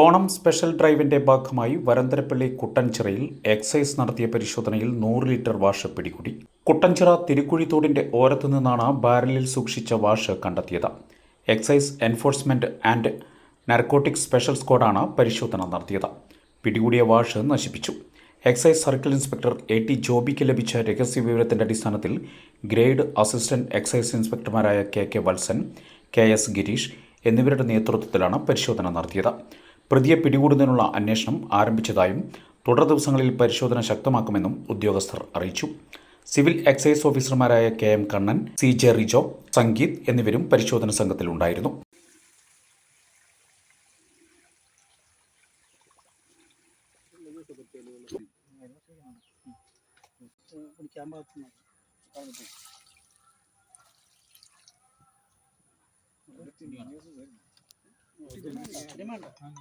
Onam special ഡ്രൈവിന്റെ ഭാഗമായി Varantharappilly കുട്ടൻചിറയിൽ excise നടത്തിയ പരിശോധനയിൽ നൂറ് ലിറ്റർ വാഷ് പിടികൂടി. കുട്ടൻചിറ തിരുക്കുഴിത്തോടിന്റെ ഓരത്തു നിന്നാണ് ബാരലിൽ സൂക്ഷിച്ച വാഷ് കണ്ടെത്തിയത്. Excise enforcement and narcotic special സ്ക്വാഡാണ് പരിശോധന നടത്തിയത്. പിടികൂടിയ വാഷ് നശിപ്പിച്ചു. Excise circle inspector A T ജോബിക്ക് ലഭിച്ച രഹസ്യ വിവരത്തിന്റെ അടിസ്ഥാനത്തിൽ grade assistant excise ഇൻസ്പെക്ടർമാരായ K K Valsan K S Gireesh എന്നിവരുടെ നേതൃത്വത്തിലാണ് പരിശോധന നടത്തിയത്. പ്രതിയെ പിടികൂടുന്നതിനുള്ള അന്വേഷണം ആരംഭിച്ചതായും തുടർ ദിവസങ്ങളിൽ പരിശോധന ശക്തമാക്കുമെന്നും ഉദ്യോഗസ്ഥർ അറിയിച്ചു. സിവിൽ എക്സൈസ് ഓഫീസർമാരായ K M Kannan C J Rijo Sangeeth എന്നിവരും പരിശോധന സംഘത്തിലുണ്ടായിരുന്നു. പിടിക്കാൻ demanda. Ah,